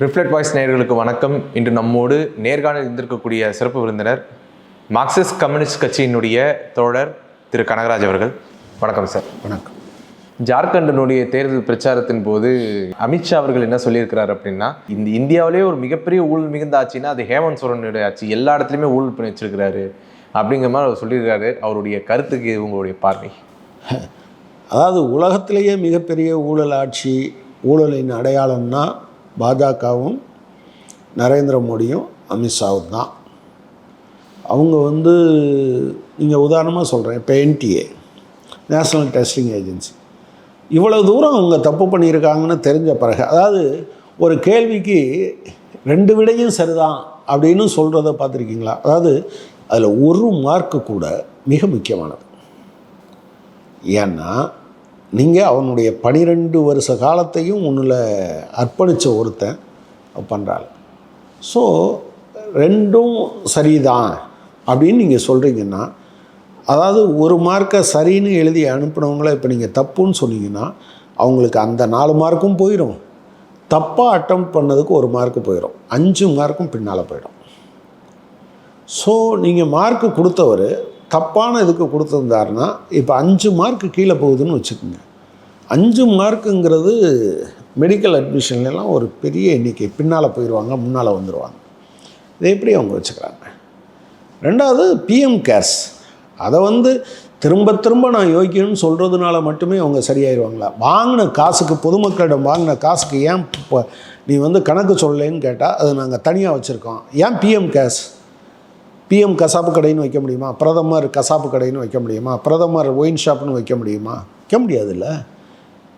Reflect voice நேயர்களுக்கு வணக்கம். இன்று நம்மோடு நேர்காணல் இருந்திருக்கக்கூடிய சிறப்பு விருந்தினர் மார்க்சிஸ்ட் கம்யூனிஸ்ட் கட்சியினுடைய தோழர் திரு. கனகராஜ் அவர்கள். வணக்கம் சார் வணக்கம். ஜார்க்கண்டினுடைய தேர்தல் பிரச்சாரத்தின் போது அமித்ஷா அவர்கள் என்ன சொல்லியிருக்கிறார் அப்படின்னா இந்த இந்தியாவிலே ஒரு மிகப்பெரிய ஊழல் மிகுந்த ஆட்சின்னா அது ஹேமந்த் சோரனுடைய ஆட்சி. எல்லா இடத்துலையுமே ஊழல் பண்ணி வச்சிருக்கிறாரு. அப்படிங்கிற மாதிரி அவர் சொல்லியிருக்காரு அவருடைய கருத்துக்கு உங்களுடைய பார்வை. அதாவது உலகத்திலேயே மிகப்பெரிய ஊழல் ஆட்சி ஊழலின் அடையாளம்னா பாஜகவும் நரேந்திர மோடியும் அமித்ஷாவும் தான். அவங்க வந்து நீங்கள் உதாரணமாக சொல்கிறேன் இப்போ என்டிஏ நேஷ்னல் டெஸ்டிங் ஏஜென்சி இவ்வளோ தூரம் அவங்க தப்பு பண்ணியிருக்காங்கன்னு தெரிஞ்ச பிறகு அதாவது ஒரு கேள்விக்கு ரெண்டு விடையும் சரிதான் அப்படின்னு சொல்கிறத பார்த்துருக்கீங்களா? அதாவது அதில் ஒரு மார்க்கு கூட மிக முக்கியமானது. ஏன்னா நீங்கள் அவனுடைய பனிரெண்டு வருஷ காலத்தையும் உன்னில் அர்ப்பணித்த ஒருத்தன் பண்ணுறாள் ஸோ ரெண்டும் சரிதான் அப்படின்னு நீங்கள் சொல்கிறீங்கன்னா அதாவது ஒரு மார்க்கை சரின்னு எழுதி அனுப்பினவங்கள இப்போ நீங்கள் தப்புன்னு சொன்னீங்கன்னா அவங்களுக்கு அந்த நாலு மார்க்கும் போயிடும் தப்பாக அட்டம் பண்ணதுக்கு ஒரு மார்க்கு போயிடும் அஞ்சு மார்க்கும் பின்னால் போயிடும். ஸோ நீங்கள் மார்க்கு கொடுத்தவர் தப்பான இதுக்கு கொடுத்துருந்தாருன்னா இப்போ அஞ்சு மார்க்கு கீழே போகுதுன்னு வச்சுக்கோங்க. அஞ்சு மார்க்குங்கிறது மெடிக்கல் அட்மிஷன்லாம் ஒரு பெரிய எண்ணிக்கை. பின்னால் போயிடுவாங்க முன்னால் வந்துடுவாங்க இதை எப்படி அவங்க வச்சுக்கிறாங்க? ரெண்டாவது பிஎம் கேர்ஸ் அதை வந்து திரும்ப திரும்ப நான் யோகிக்கணும்னு சொல்கிறதுனால மட்டுமே அவங்க சரியாயிடுவாங்களா வாங்கின காசுக்கு பொதுமக்களிடம் வாங்கின காசுக்கு ஏன் இப்போ நீ வந்து கணக்கு சொல்லலைன்னு கேட்டால் அது நாங்கள் தனியாக வச்சுருக்கோம். ஏன் பிஎம் கேஸ் பிஎம் கசாப்பு கடைன்னு வைக்க முடியுமா? பிரதமர் கசாப்பு கடைன்னு வைக்க முடியுமா? பிரதமர் ஒயின் ஷாப்னு வைக்க முடியுமா? வைக்க முடியாதுல்ல.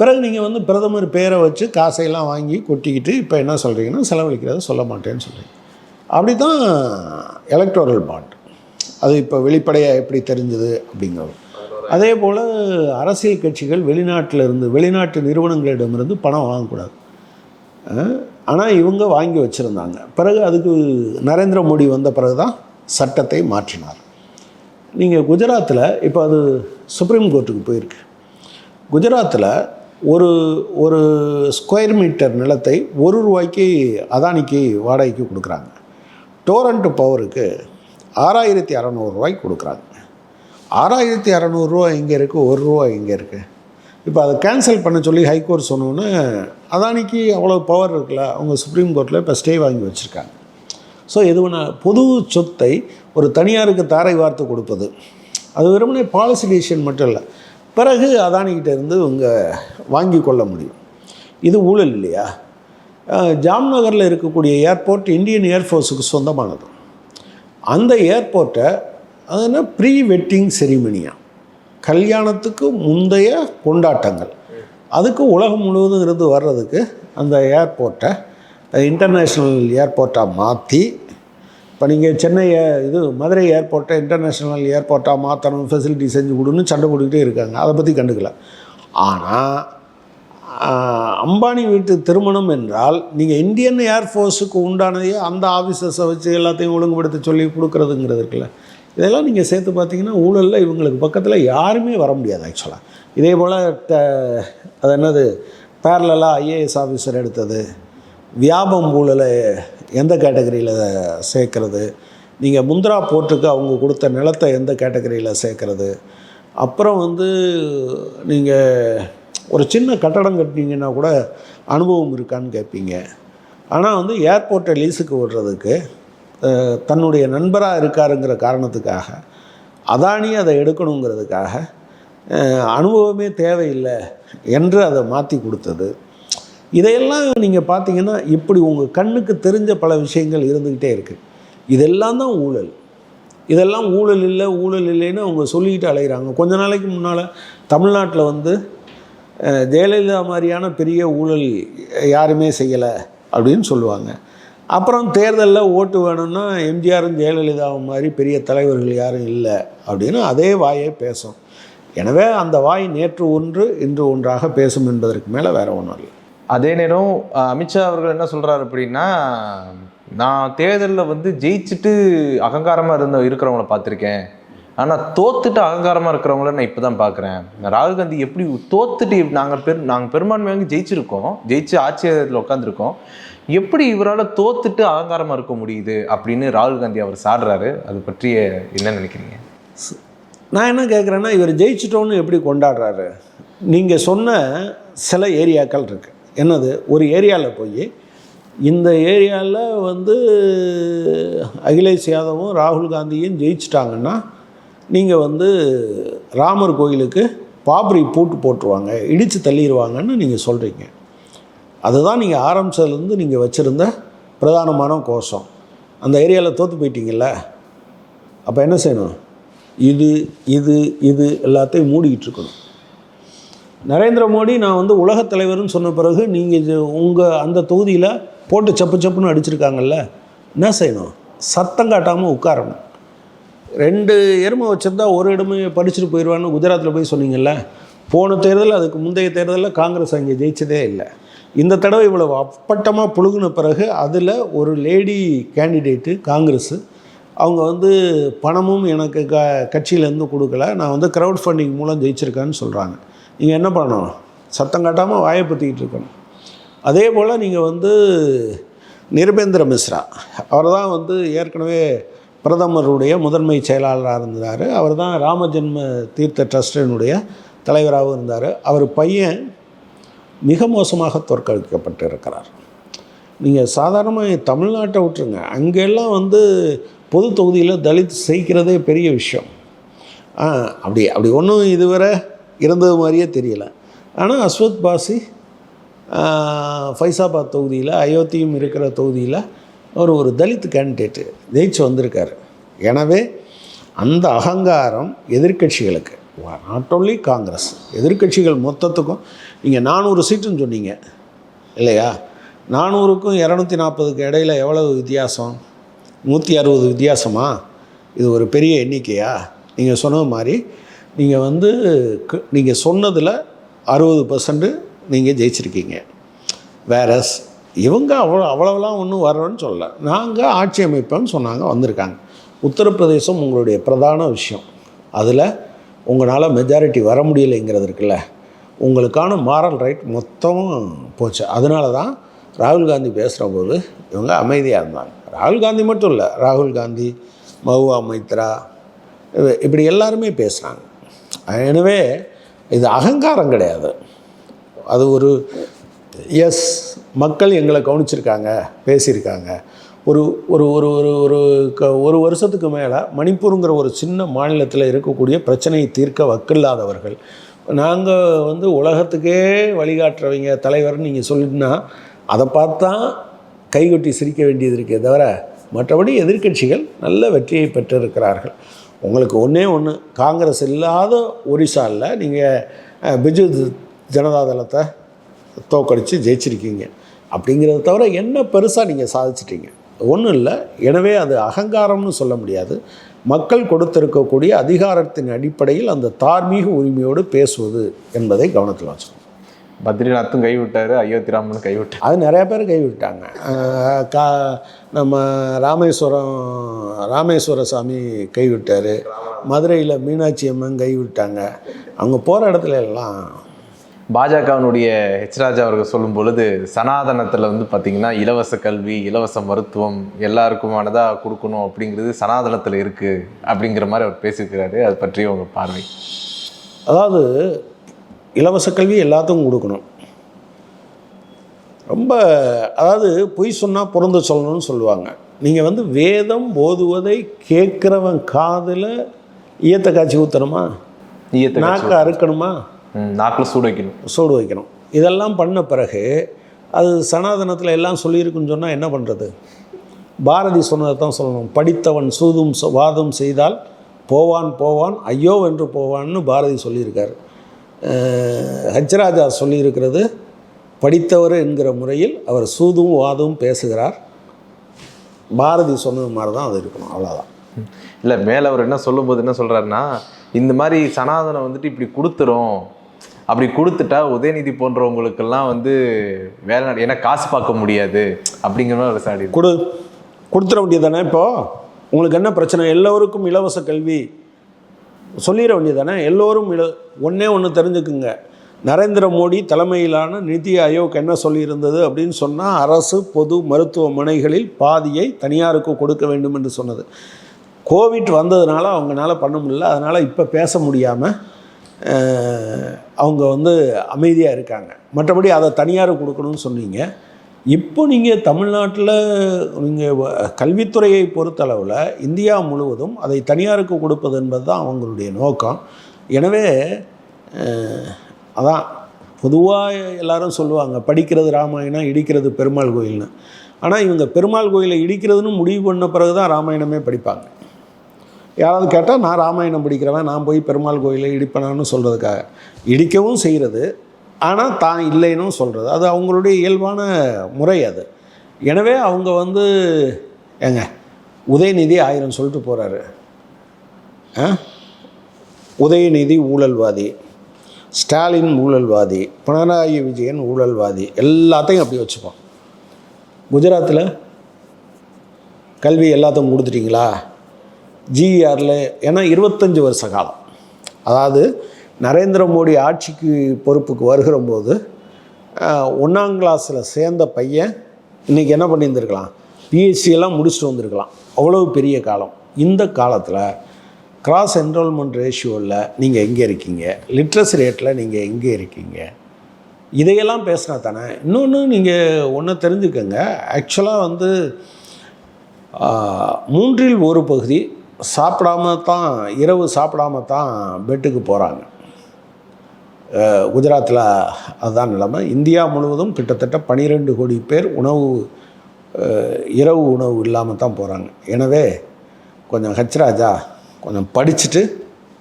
பிறகு நீங்கள் வந்து பிரதமர் பேரை வச்சு காசையெல்லாம் வாங்கி கொட்டிக்கிட்டு இப்போ என்ன சொல்கிறீங்கன்னா செலவழிக்கிறத சொல்ல மாட்டேன்னு சொல்கிறீங்க அப்படி தான் எலக்ட்ரல் பாண்ட் அது இப்போ வெளிப்படையாக எப்படி தெரிஞ்சது அப்படிங்கிறது. அதே போல் அரசியல் கட்சிகள் வெளிநாட்டில் இருந்து வெளிநாட்டு நிறுவனங்களிடமிருந்து பணம் வாங்கக்கூடாது. ஆனால் இவங்க வாங்கி வச்சுருந்தாங்க. பிறகு அதுக்கு நரேந்திர மோடி வந்த பிறகு தான் சட்டத்தை மாற்றினார். நீங்கள் குஜராத்தில் இப்போ அது சுப்ரீம் கோர்ட்டுக்கு போயிருக்கு. குஜராத்தில் ஒரு ஒரு ஸ்கொயர் மீட்டர் நிலத்தை ஒரு ரூபாய்க்கு அதானிக்கு வாடகைக்கு கொடுக்குறாங்க. டோரண்ட் பவருக்கு ஆறாயிரத்தி அறநூறுரூவாய்க்கு கொடுக்குறாங்க. ஆறாயிரத்தி அறநூறுரூவா இங்கே இருக்குது ஒரு ரூபா இங்கே இருக்குது இப்போ அதை கேன்சல் பண்ண சொல்லி ஹைகோர்ட் சொன்னோன்னே அதானிக்கு அவ்வளோ பவர் இருக்குல்ல அவங்க சுப்ரீம் கோர்ட்டில் இப்போ ஸ்டே வாங்கி வச்சுருக்காங்க. ஸோ எது வேணால் பொது சொத்தை ஒரு தனியாருக்கு தாரை வார்த்து கொடுப்பது. அது வெறுமனே பாலிசி டிசிஷன் மட்டும் இல்லை. பிறகு அதானிக்கிட்ட இருந்து இவங்க வாங்கி கொள்ள முடியும். இது ஊழல் இல்லையா? ஜாம்நகரில் இருக்கக்கூடிய ஏர்போர்ட் இந்தியன் ஏர்ஃபோர்ஸுக்கு சொந்தமானது. அந்த ஏர்போர்ட்டை அது என்ன? ப்ரீ வெட்டிங் செரிமனியா? கல்யாணத்துக்கு முந்தைய கொண்டாட்டங்கள். அதுக்கு உலகம் முழுவதும் இருந்து வர்றதுக்கு அந்த ஏர்போர்ட்டை இன்டர்நேஷ்னல் ஏர்போர்ட்டாக மாற்றி இப்போ நீங்கள் சென்னை இது மதுரை ஏர்போர்ட்டை இன்டர்நேஷ்னல் ஏர்போர்ட்டாக மாற்றணும் ஃபெசிலிட்டி செஞ்சு கொடுன்னு சண்டை போட்டுக்கிட்டே இருக்காங்க. அதை பற்றி கண்டுக்கல. ஆனால் அம்பானி வீட்டு திருமணம் என்றால் நீங்கள் இந்தியன் ஏர்ஃபோர்ஸுக்கு உண்டானதையே அந்த ஆஃபீஸர்ஸை வச்சு எல்லாத்தையும் ஒழுங்குபடுத்த சொல்லி கொடுக்குறதுங்கிறது இருக்குல்ல. இதெல்லாம் நீங்கள் சேர்த்து பார்த்தீங்கன்னா ஊழலில் இவங்களுக்கு பக்கத்தில் யாருமே வர முடியாது ஆக்சுவலாக இதே போல் ட அது என்னது? பேரலாக ஐஏஎஸ் ஆஃபீஸர் எடுத்தது. வியாபம் ஊழலை எந்த கேட்டகரியில் சேர்க்கறது? நீங்கள் முந்திரா போர்ட்டுக்கு அவங்க கொடுத்த நிலத்தை எந்த கேட்டகரியில் சேர்க்கறது? அப்புறம் வந்து நீங்கள் ஒரு சின்ன கட்டடம் கட்டினீங்கன்னா கூட அனுபவம் இருக்கான்னு கேட்பீங்க. ஆனால் வந்து ஏர்போர்ட்டை லீஸுக்கு விடுறதுக்கு தன்னுடைய நண்பராக இருக்காருங்கிற காரணத்துக்காக அதானி அதை எடுக்கணுங்கிறதுக்காக அனுபவமே தேவையில்லை என்று அதை மாற்றி கொடுத்தது. இதையெல்லாம் நீங்கள் பார்த்தீங்கன்னா இப்படி உங்கள் கண்ணுக்கு தெரிஞ்ச பல விஷயங்கள் இருந்துக்கிட்டே இருக்குது இதெல்லாம் தான் ஊழல். இதெல்லாம் ஊழல் இல்லை ஊழல் இல்லைன்னு அவங்க சொல்லிக்கிட்டு அலைகிறாங்க கொஞ்ச நாளைக்கு முன்னால் தமிழ்நாட்டில் வந்து ஜெயலலிதா மாதிரியான பெரிய ஊழல் யாருமே செய்யலை அப்படின்னு சொல்லுவாங்க. அப்புறம் தேர்தலில் ஓட்டு வேணும்னா எம்ஜிஆரும் ஜெயலலிதாவும் மாதிரி பெரிய தலைவர்கள் யாரும் இல்லை அப்படின்னு அதே வாயே பேசும். எனவே அந்த வாய் நேற்று ஒன்று இன்று ஒன்றாக பேசும் என்பதற்கு மேலே வேறு ஒன்றும் இல்லை. அதே நேரம் அமித்ஷா அவர்கள் என்ன சொல்கிறார் அப்படின்னா நான் தேர்தலில் வந்து ஜெயிச்சுட்டு அகங்காரமாக இருந்த இருக்கிறவங்கள பார்த்துருக்கேன். ஆனால் தோத்துட்டு அகங்காரமாக இருக்கிறவங்கள நான் இப்பதான் பார்க்குறேன். ராகுல் காந்தி எப்படி தோத்துட்டு நாங்கள் பெரு நாங்கள் பெரும்பான்மையாக ஜெயிச்சிருக்கோம். ஜெயிச்சு ஆட்சியத்தில் உட்காந்துருக்கோம் எப்படி இவரால் தோத்துட்டு அகங்காரமாக இருக்க முடியுது அப்படின்னு ராகுல் காந்தி அவர் சாடுறாரு. அது பற்றிய என்ன நினைக்கிறீங்க? நான் என்ன கேட்குறேன்னா இவர் ஜெயிச்சிட்டோன்னு எப்படி கொண்டாடுறாரு? நீங்கள் சொன்ன சில ஏரியாக்கள் இருக்குது என்னது ஒரு ஏரியாவில் போய் இந்த ஏரியாவில் வந்து அகிலேஷ் யாதவும் ராகுல் காந்தியும் ஜெயிச்சிட்டாங்கன்னா நீங்கள் வந்து ராமர் கோயிலுக்கு பாப்ரி பூட்டு போட்டுருவாங்க இடித்து தள்ளிடுவாங்கன்னு நீங்கள் சொல்கிறீங்க அதுதான் நீங்கள் ஆரம்பிச்சதுலேருந்து நீங்கள் வச்சுருந்த பிரதானமான கோஷம். அந்த ஏரியாவில் தோற்று போயிட்டீங்கல்ல? அப்போ என்ன செய்யணும்? இது இது இது எல்லாத்தையும் மூடிக்கிட்டு இருக்கணும். நரேந்திர மோடி நான் வந்து உலகத் தலைவர்னு சொன்ன பிறகு நீங்கள் உங்கள் அந்த தொகுதியில் போட்டு சப்பு சப்புன்னு அடிச்சிருக்காங்கல்ல என்ன செய்யணும்? சத்தம் காட்டாமல் உட்காரணும். ரெண்டு எருமை வச்சுருந்தா ஒரு இடமே படிச்சுட்டு போயிடுவான்னு குஜராத்தில் போய் சொன்னீங்கல்ல போன தேர்தல் அதுக்கு முந்தைய தேர்தலில் காங்கிரஸ் அங்கே ஜெயிச்சதே இல்லை. இந்த தடவை இவ்வளவு அப்பட்டமாக புழுகுன பிறகு அதில் ஒரு லேடி கேண்டிடேட்டு காங்கிரஸ்ஸு அவங்க வந்து பணமும் எனக்கு க கட்சியிலேருந்து கொடுக்கல நான் வந்து க்ரௌட் ஃபண்டிங் மூலம் ஜெயிச்சிருக்கேன்னு சொல்கிறாங்க நீங்கள் என்ன பண்ணணும்? சத்தம் காட்டாமல் வாயை பற்றிக்கிட்டு இருக்கணும். அதே போல் நீங்கள் வந்து நிருபேந்திர மிஸ்ரா. அவர் தான் வந்து ஏற்கனவே பிரதமருடைய முதன்மை செயலாளராக இருந்தார். அவர் தான் ராமஜென்ம தீர்த்த ட்ரஸ்டினுடைய தலைவராகவும் இருந்தார். அவர் பையன் மிக மோசமாக தோற்கடிக்கப்பட்டு இருக்கிறார் நீங்கள் சாதாரணமாக தமிழ்நாட்டை விட்டுருங்க. அங்கெல்லாம் வந்து பொது தொகுதியில் தலித் செய்கிறதே பெரிய விஷயம். அப்படி அப்படி ஒன்றும் இதுவரை இருந்தது மாதிரியே தெரியல. ஆனால் அஸ்வத் பாசி ஃபைசாபாத் தொகுதியில் அயோத்தியும் இருக்கிற தொகுதியில் அவர் ஒரு தலித் கேண்டிடேட்டு ஜெயிச்சு வந்திருக்கார். எனவே அந்த அகங்காரம் எதிர்க்கட்சிகளுக்கு நாட் ஓன்லி காங்கிரஸ் எதிர்க்கட்சிகள் மொத்தத்துக்கும் நீங்கள் நானூறு சீட்டுன்னு சொன்னீங்க இல்லையா? நானூறுக்கும் இரநூத்தி நாற்பதுக்கு இடையில எவ்வளவு வித்தியாசம்? நூற்றி அறுபது வித்தியாசமா? இது ஒரு பெரிய எண்ணிக்கையா? நீங்கள் சொன்ன மாதிரி நீங்கள் வந்து நீங்கள் சொன்னதில் அறுபது பர்சன்ட்டு நீங்கள் ஜெயிச்சிருக்கீங்க. வேறஸ் இவங்க அவ்வளோ அவ்வளோலாம் ஒன்றும் வரணும்னு சொல்லலை. நாங்கள் ஆட்சி அமைப்போம்னு சொன்னாங்க வந்திருக்காங்க. உத்தரப்பிரதேசம் உங்களுடைய பிரதான விஷயம். அதில் உங்களால் மெஜாரிட்டி வர முடியலைங்கிறது இருக்குல்ல. உங்களுக்கான மாரல் ரைட் மொத்தமும் போச்சு. அதனால தான் ராகுல் காந்தி பேசுகிற போது இவங்க அமைதியாக இருந்தாங்க. ராகுல் காந்தி மட்டும் இல்லை ராகுல் காந்தி மஹுவா மைத்ரா இப்படி எல்லாருமே பேசுகிறாங்க எனவே இது அகங்காரம் கிடையாது. அது ஒரு எஸ் மக்கள் எங்களை கவனிச்சிருக்காங்க பேசியிருக்காங்க. ஒரு ஒரு ஒரு ஒரு ஒரு க ஒரு வருஷத்துக்கு மேலே மணிப்பூருங்கிற ஒரு சின்ன மாநிலத்தில் இருக்கக்கூடிய பிரச்சனையை தீர்க்க வக்கில்லாதவர்கள். நாங்கள் வந்து உலகத்துக்கே வழிகாட்டுறவங்க தலைவர்னு நீங்கள் சொல்லிட்டுனா அதை பார்த்தா கைகொட்டி சிரிக்க வேண்டியது இருக்கே தவிர மற்றபடி எதிர்க்கட்சிகள் நல்ல வெற்றியை பெற்றிருக்கிறார்கள். உங்களுக்கு ஒன்றே ஒன்று காங்கிரஸ் இல்லாத ஒரிசாவில் நீங்கள் பிஜு ஜனதாதளத்தை தோக்கடித்து ஜெயிச்சிருக்கீங்க. அப்படிங்கிறத தவிர என்ன பெருசாக நீங்கள் சாதிச்சிட்டீங்க? ஒன்றும் இல்லை. எனவே அது அகங்காரம்னு சொல்ல முடியாது. மக்கள் கொடுத்திருக்கக்கூடிய அதிகாரத்தின் அடிப்படையில் அந்த தார்மீக உரிமையோடு பேசுவது என்பதை கவனத்தில் வச்சுக்கணும். பத்ரிநாத்தும் கைவிட்டாரு அயோத்தி ராமனும் கைவிட்டாரு. அது நிறைய பேர் கைவிட்டாங்க. கா நம்ம ராமேஸ்வரம் ராமேஸ்வர சாமி கைவிட்டார். மதுரையில் மீனாட்சி அம்மன் கைவிட்டாங்க. அவங்க போகிற இடத்துல எல்லாம் பாஜகவினுடைய ஹெச் ராஜா அவர்கள் சொல்லும் பொழுது சனாதனத்தில் வந்து பார்த்தீங்கன்னா இலவச கல்வி இலவச மருத்துவம் எல்லாருக்குமானதா கொடுக்கணும் அப்படிங்கிறது சனாதனத்தில் இருக்கு அப்படிங்கிற மாதிரி அவர் பேசியிருக்கிறாரு. அது பற்றி உங்க பார்வை? அதாவது இலவச கல்வி எல்லாத்துக்கும் கொடுக்கணும். ரொம்ப அதாவது பொய் சொன்னால் பொருந்த சொல்லணும்னு சொல்லுவாங்க. நீங்கள் வந்து வேதம் போதுவதை கேட்குறவன் காதில் ஈயத்தை காய்ச்சி ஊற்றணுமா ஈயத்தை நாக்கை அறுக்கணுமா? நாக்கில் சூடு வைக்கணும். சூடு வைக்கணும். இதெல்லாம் பண்ண பிறகு அது சனாதனத்தில் எல்லாம் சொல்லியிருக்குன்னு சொன்னால் என்ன பண்ணுறது பாரதி சொன்னதை தான் சொல்லணும். படித்தவன் சூதும் வாதம் செய்தால் போவான் போவான் ஐயோ என்று போவான்னு பாரதி சொல்லியிருக்காரு. ஹஜ்ராஜா சொல்லியிருக்கிறது படித்தவர் என்கிற முறையில் அவர் சூதும் வாதமும் பேசுகிறார். பாரதி சொன்னது மாதிரி தான் அது இருக்கணும் அவ்வளோதான் இல்லை மேலே அவர் என்ன சொல்லும்போது என்ன சொல்றாருன்னா இந்த மாதிரி சனாதனம் வந்துட்டு இப்படி கொடுத்துரும் அப்படி கொடுத்துட்டா உதயநிதி போன்றவங்களுக்கெல்லாம் வந்து வேலை ஏன்னா காசு பார்க்க முடியாது அப்படிங்கிற மாதிரி சாடி கொடு கொடுத்துட வேண்டியது தானே இப்போது உங்களுக்கு என்ன பிரச்சனை? எல்லோருக்கும் இலவச கல்வி சொல்லிட வேண்டியதானே எல்லோரும் ஒன்றே ஒன்று தெரிஞ்சுக்குங்க. நரேந்திர மோடி தலைமையிலான நிதி ஆயோக் என்ன சொல்லியிருந்தது அப்படின்னு சொன்னால் அரசு பொது மருத்துவமனைகளில் பாதியை தனியாருக்கு கொடுக்க வேண்டும் என்று சொன்னது. கோவிட் வந்ததுனால அவங்களால பண்ண முடியல. அதனால் இப்போ பேச முடியாமல் அவங்க வந்து அமைதியாக இருக்காங்க. மற்றபடி அதை தனியார் கொடுக்கணும்னு சொன்னீங்க. இப்போ நீங்கள் தமிழ்நாட்டில் நீங்கள் கல்வித்துறையை பொறுத்தளவில் இந்தியா முழுவதும் அதை தனியாருக்கு கொடுப்பது என்பது தான் அவங்களுடைய நோக்கம். எனவே அதான் பொதுவாக எல்லாரும் சொல்லுவாங்க படிக்கிறது ராமாயணம் இடிக்கிறது பெருமாள் கோயில்னு. ஆனால் இவங்க பெருமாள் கோயிலை இடிக்கிறதுன்னு முடிவு பண்ண பிறகு தான் ராமாயணமே படிப்பாங்க. யாராவது கேட்டால் நான் ராமாயணம் படிக்கிறவன் நான் போய் பெருமாள் கோயிலை இடிப்பனான்னு சொல்கிறதுக்காக இடிக்கவும் செய்கிறது ஆனால் தான் இல்லைன்னு சொல்கிறது அது அவங்களுடைய இயல்பான முறை அது. எனவே அவங்க வந்து ஏங்க உதயநிதி ஆயிரம் சொல்லிட்டு போகிறாரு உதயநிதி ஊழல்வாதி ஸ்டாலின் ஊழல்வாதி பினராயி விஜயன் ஊழல்வாதி எல்லாத்தையும் அப்படி வச்சுப்போம். குஜராத்தில் கல்வி எல்லாத்தையும் கொடுத்துட்டீங்களா ஜிஆரில் ஏன்னா இருபத்தஞ்சி வருஷ காலம். அதாவது நரேந்திர மோடி ஆட்சிக்கு பொறுப்புக்கு வருகிற போது ஒன்றாம் கிளாஸில் சேர்ந்த பையன் இன்றைக்கி என்ன பண்ணியிருந்திருக்கலாம்? பிஎஸ்சியெல்லாம் முடிச்சுட்டு வந்திருக்கலாம். அவ்வளவு பெரிய காலம். இந்த காலத்தில் கிராஸ் என்ரோல்மெண்ட் ரேஷியோவில் நீங்கள் எங்கே இருக்கீங்க? லிட்ரஸி ரேட்டில் நீங்கள் எங்கே இருக்கீங்க? இதையெல்லாம் பேசினா தானே? இன்னொன்று நீங்கள் ஒன்று தெரிஞ்சுக்கங்க. ஆக்சுவலாக வந்து மூன்றில் ஒரு பகுதி சாப்பிடாம தான் இரவு சாப்பிடாம தான் பெட்டுக்கு போகிறாங்க குஜராத்தில் அதுதான் நிலைமை. இந்தியா முழுவதும் கிட்டத்தட்ட பனிரெண்டு கோடி பேர் உணவு இரவு உணவு இல்லாமல் தான் போகிறாங்க எனவே கொஞ்சம் ஹச்ராஜா கொஞ்சம் படிச்சுட்டு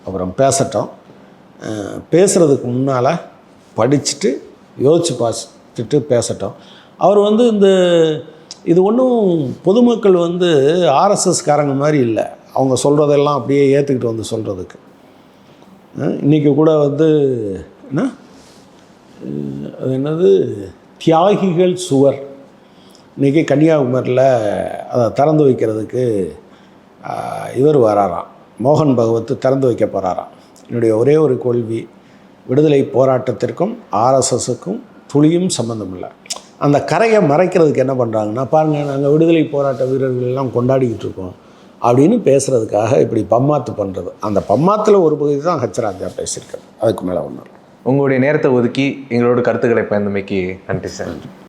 அப்புறம் பேசட்டும். பேசுகிறதுக்கு முன்னால் படிச்சுட்டு யோசித்து பார்த்துட்டு பேசட்டும். அவர் வந்து இந்த இது ஒன்றும் பொதுமக்கள் வந்து ஆர்எஸ்எஸ்காரங்க மாதிரி இல்லை. அவங்க சொல்கிறதெல்லாம் அப்படியே ஏற்றுக்கிட்டு வந்து சொல்கிறதுக்கு இன்றைக்கி கூட வந்து அது என்னது? தியாகிகள் சுவர். இன்றைக்கி கன்னியாகுமரியில் அதை திறந்து வைக்கிறதுக்கு இவர் வராராம். மோகன் பகவத் திறந்து வைக்க போகிறாராம் என்னுடைய ஒரே ஒரு கேள்வி விடுதலை போராட்டத்திற்கும் ஆர்எஸ்எஸுக்கும் துளியும் சம்மந்தம் இல்லை அந்த கரையை மறைக்கிறதுக்கு என்ன பண்ணுறாங்கன்னா பாருங்கள் நாங்கள் விடுதலை போராட்ட வீரர்கள் எல்லாம் கொண்டாடிக்கிட்டு இருக்கோம் அப்படின்னு பேசுகிறதுக்காக இப்படி பம்மாத்து பண்ணுறது அந்த பம்மாத்தில் ஒரு பகுதி தான் ஹச்சராஜா பேசியிருக்காரு. அதுக்கு மேலே ஒன்றும் உங்களுடைய நேரத்தை ஒதுக்கி எங்களோட கருத்துக்களை பயந்தமைக்கு நன்றி சார்.